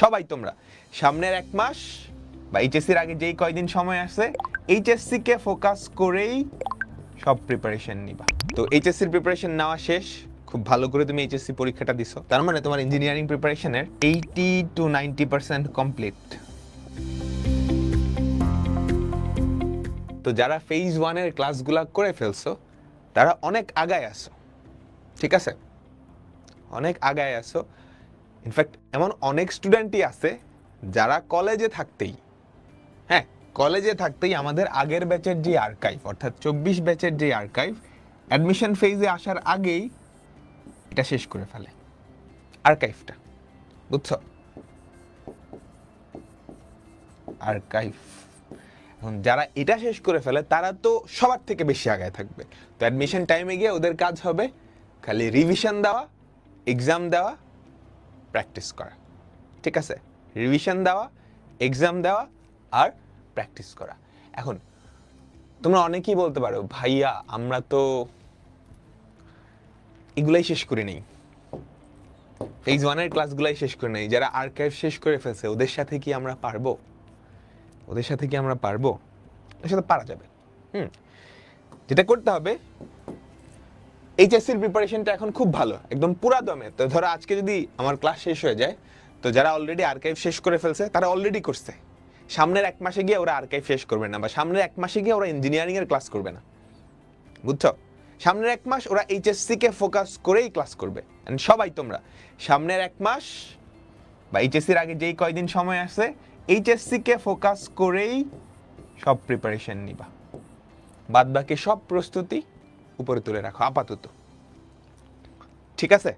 সবাই তোমরা। সামনের এক মাস, বা এইচএসসির আগে যেই কয়দিন সময় আছে এইচএসসি কে ফোকাস করেই সব প্রিপারেশন নিবা। তো এইচএসসির প্রিপারেশন নেওয়া শেষ। খুব ভালো করে তুমি এইচএসসি পরীক্ষাটা দিছো। তার মানে তোমার ইঞ্জিনিয়ারিং প্রিপারেশনের eighty to ninety percent complete তো যারা ফেজ ওয়ানের ক্লাসগুলা করে ফেলছো, তারা অনেক আগায় আসো ঠিক আছে? অনেক আগায় আসো ইনফ্যাক্ট এমন অনেক স্টুডেন্টই আছে যারা কলেজে থাকতেই হ্যাঁ কলেজে থাকতেই আমাদের আগের ব্যাচের যে আর্কাইভ অর্থাৎ চব্বিশ ব্যাচের যে আর্কাইভ অ্যাডমিশন ফেজে আসার আগেই এটা শেষ করে ফেলে। আর্কাইভটা বুঝছ? আর্কাইভ এখন যারা এটা শেষ করে ফেলে, তারা তো সবার থেকে বেশি আগায় থাকবে। তো অ্যাডমিশন টাইমে গিয়ে ওদের কাজ হবে খালি রিভিশন দেওয়া এক্সাম দেওয়া প্র্যাকটিস করা। ঠিক আছে? রিভিশন দেওয়া এক্সাম দেওয়া আর প্র্যাকটিস করা। এখন, তোমরা অনেকেই বলতে পারো, ভাইয়া, আমরা তো এগুলাই শেষ করে নেই। ফেজ ওয়ানের ক্লাসগুলাই শেষ করে নেই। যারা আর্কাইভ শেষ করে ফেলছে, ওদের সাথে কি আমরা পারব? ওদের সাথে কি আমরা পারব? ওদের সাথে পারা যাবে। হুম। যেটা করতে হবে এইচএসসির প্রিপারেশনটা এখন খুব ভালো, একদম পুরা দমে। তো ধরো আজকে যদি আমার ক্লাস শেষ হয়ে যায়, তো যারা অলরেডি আর্কাইভ শেষ করে ফেলছে, তারা অলরেডি করছে। সামনের এক মাসে গিয়ে ওরা আর্কাইভ শেষ করবে না, বা সামনের এক মাসে গিয়ে ওরা ইঞ্জিনিয়ারিং এর ক্লাস করবে না। বুঝছ? সামনের এক মাস ওরা এইচএসসি কে ফোকাস করেই ক্লাস করবে। And সবাই তোমরা, সামনের এক মাস, বা এইচএসসির আগে যেই কয়দিন সময় আছে এইচএসসি কে ফোকাস করেই সব প্রিপারেশন নিবা। বাদ বাকি সব প্রস্তুতি উপরে তুলে রাখো, আপাতত। ঠিক আছে?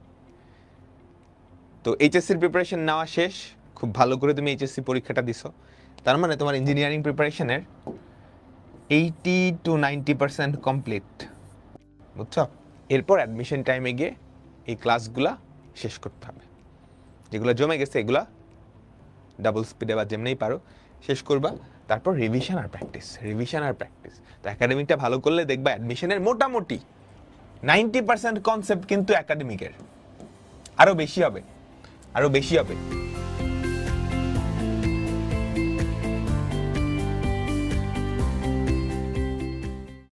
তো এইচএসসির প্রিপারেশন নেওয়া শেষ। খুব ভালো করে তুমি এইচএসসি পরীক্ষাটা দিছো। তার মানে তোমার ইঞ্জিনিয়ারিং প্রিপারেশনের eighty to ninety percent complete বুঝছ? এরপর অ্যাডমিশন টাইমে গিয়ে এই ক্লাসগুলা শেষ করতে হবে। যেগুলো জমে গেছে, এগুলা ডাবল স্পিডে বা যেমনিই পারো শেষ করবা। তারপর রিভিশন আর প্র্যাকটিস রিভিশন আর প্র্যাকটিস তো একাডেমিকটা ভালো করলে দেখবা অ্যাডমিশনের মোটামুটি নাইনটি পার্সেন্ট কনসেপ্ট কিন্তু একাডেমিকের আরও বেশি হবে আরও বেশি হবে।